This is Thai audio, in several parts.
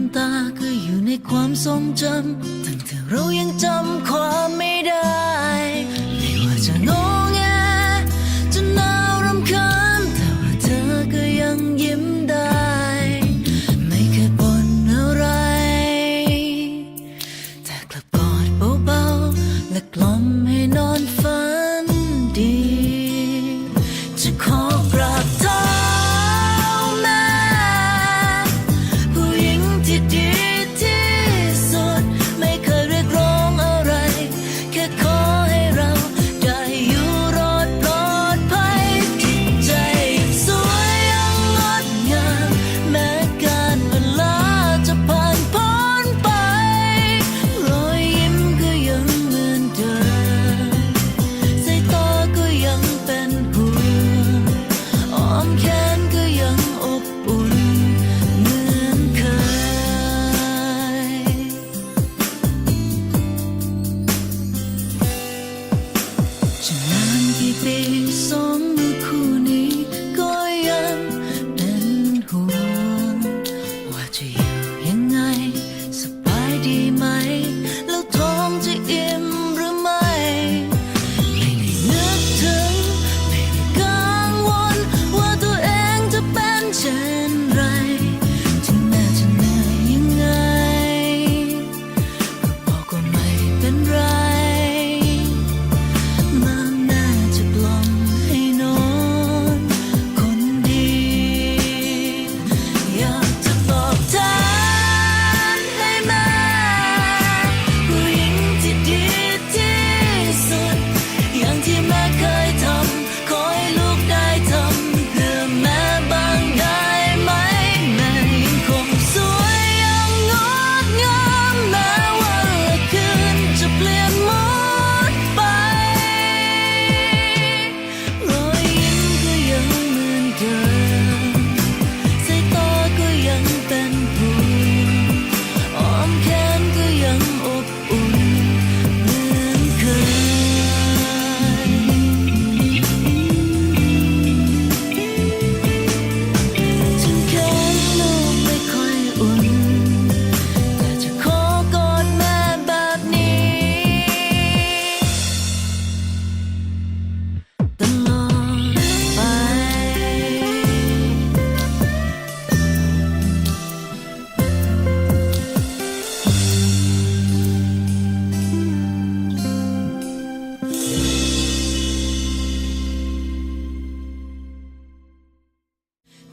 เราลืมตาก็อยู่ในความทรงจำตั้งแต่เรายังจำความไม่ได้ ไม่ว่าจะงอแงจนน่ารำคาญแต่ว่าเธอก็ยังยิ้มได้ ไม่เคยบ่นอะไร แต่กลับกอดเบาๆและกล่อมให้นอนฝัน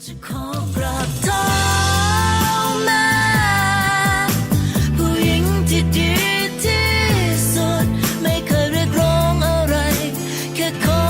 จะขอกราบเท้าแผู้หญิงที่ดีที่สุด ไม่เคยเรียกร้องอะไร แค่ขอ